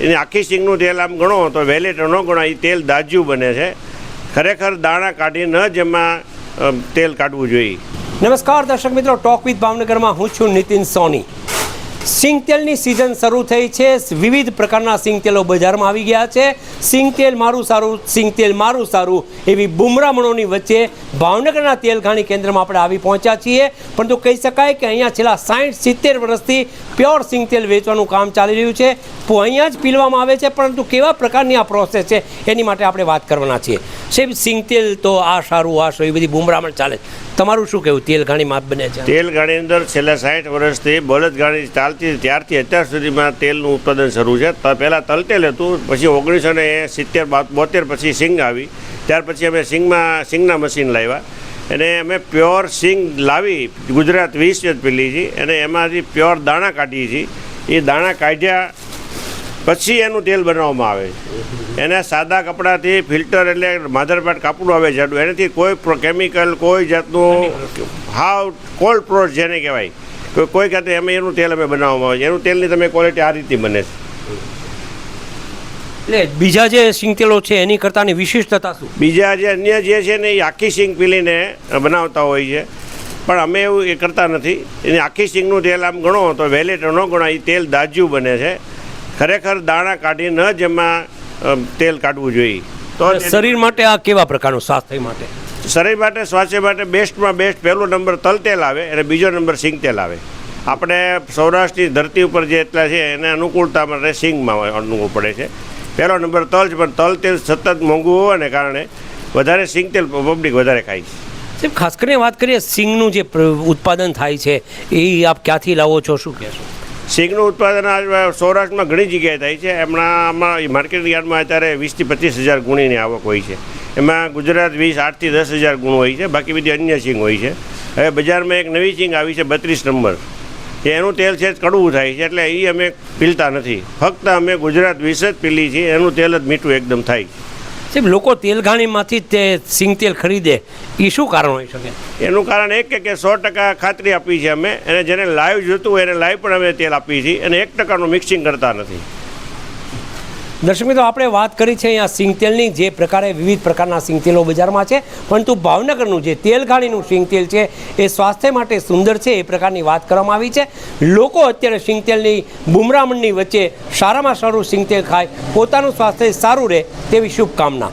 એની આખી સિંગનું તેલ આમ ગણો તો વેલેટ ન ગણો એ તેલ દાજ્યું બને છે. ખરેખર દાણા કાઢી ન જ એમાં તેલ કાઢવું જોઈએ. નમસ્કાર, દર્શક મિત્રો, ટોક વિથ ભાવનગરમાં હું છું નીતિન સોની. સિંગ તેલની સિઝન શરૂ થઈ છે. વિવિધ પ્રકારના સિંગતેલો બજારમાં આવી ગયા છે. સિંગતેલ મારું સારું, સિંગતેલ મારું સારું એવી બુમરામણોની વચ્ચે ભાવનગરના તેલઘાણી કેન્દ્રમાં આપણે આવી પહોંચ્યા છીએ. પરંતુ કહી શકાય કે અહીંયા છેલ્લા સાઠ સિત્તેર વર્ષથી પ્યોર સિંગ તેલ વેચવાનું કામ ચાલી રહ્યું છે. અહીંયા જ પીલવામાં આવે છે, પરંતુ કેવા પ્રકારની આ પ્રોસેસ છે એની માટે આપણે વાત કરવાના છીએ. સાહેબ સિંગ તેલ તો આ સારું આ સારું, એ બધી બુમરામણ ચાલે તમારું શું કહેવું? તેલ ઘાણી માપ બને છે. તેલ ગાડી અંદર છેલ્લા સાઠ વર્ષથી બળદ ગાડી ચાલતી ત્યારથી અત્યાર સુધીમાં તેલનું ઉત્પાદન શરૂ છે. પહેલાં તલતેલ હતું પછી ઓગણીસો ને સિત્તેર બોતેર પછી સિંગ આવી. ત્યાર પછી અમે સિંગમાં સિંગના મશીન લાવ્યા. અને અમે પ્યોર સિંગ લાવી ગુજરાત વીસ જ પેલી છે. અને એમાંથી પ્યોર દાણા કાઢીએ છીએ. એ દાણા કાઢ્યા પછી એનું તેલ બનાવવામાં આવે છે. એને સાદા કપડાથી ફિલ્ટર એટલે માધરપાટ કાપડું આવે જાડું. એનાથી કોઈ કેમિકલ કોઈ જાતનું હાવ કોલ્ડ પ્રોસ જેને કહેવાય. કોઈ કોઈ ખાતે અમે એનું તેલ અમે બનાવવામાં આવે છે. એનું તેલની તમે ક્વોલિટી આ રીતે બને છે. એટલે બીજા જે સિંગ તેલો છે એની કરતાની વિશિષ્ટતા શું? બીજા જે અન્ય જે છે ને એ આખી સિંગ પીલીને બનાવતા હોય છે. પણ અમે એવું એ કરતા નથી. એની આખી સિંગનું તેલ આમ ગણો તો વેલેટ ન ગણો એ તેલ દાજ્યું બને છે. ખરેખર દાણા કાઢી ન જ એમાં તેલ કાઢવું જોઈએ. તો શરીર માટે આ કેવા પ્રકારનું સ્વાસ્થ્ય માટે? શરીર માટે સ્વાસ્થ્ય માટે બેસ્ટમાં બેસ્ટ પહેલો નંબર તલ તેલ આવે અને બીજો નંબર સિંગ તેલ આવે. આપણે સૌરાષ્ટ્રની ધરતી ઉપર જે એટલા છે એને અનુકૂળતા માટે સિંગમાં અનુકૂળ પડે છે. પહેલો નંબર તલ છે પણ તલ તેલ સતત મોંઘું હોવાને કારણે વધારે સિંગ તેલ પબ્લિક વધારે ખાય છે. સાહેબ ખાસ કરીને વાત કરીએ સિંગનું જે ઉત્પાદન થાય છે એ આપ ક્યાંથી લાવો છો શું કહેશો સિંગનું ઉત્પાદન આજ સૌરાષ્ટ્રમાં ઘણી જગ્યાએ થાય છે. એમના આમાં માર્કેટ યાર્ડમાં અત્યારે વીસથી પચીસ હજાર ગુણીની આવક હોય છે. એમાં ગુજરાત વીસ આઠથી દસ હજાર ગુણ હોય છે બાકી બધી અન્ય સિંગ હોય છે. હવે બજારમાં એક નવી સિંગ આવી છે બત્રીસ નંબર. એનું તેલ છે જ કડવું થાય છે એટલે એ અમે પીલતા નથી. ફક્ત અમે ગુજરાત વીસ જ પીલી છીએ એનું તેલ જ મીઠું એકદમ થાય સાહેબ લોકો તેલઘાણીમાંથી તે સિંગ તેલ ખરીદે. એ શું કારણ હોઈ શકે? એનું કારણ એક કે સો ટકા ખાતરી આપી છે અમે. અને જેને લાઈવ જોતું હોય એને લાઈવ પણ અમે તેલ આપીએ છીએ. અને એક ટકાનું મિક્સિંગ કરતા નથી. દર્શક મિત્રો, આપણે વાત કરી છે અહીંયા સિંગ તેલની જે પ્રકારે વિવિધ પ્રકારના સિંગતેલો બજારમાં છે. પરંતુ ભાવનગરનું જે તેલઘાણીનું સિંગતેલ છે, એ સ્વાસ્થ્ય માટે સુંદર છે, એ પ્રકારની વાત કરવામાં આવી છે. લોકો અત્યારે સિંગતેલની બુમરામણની વચ્ચે સારામાં સારું સિંગતેલ ખાય, પોતાનું સ્વાસ્થ્ય સારું રહે તેવી શુભકામના.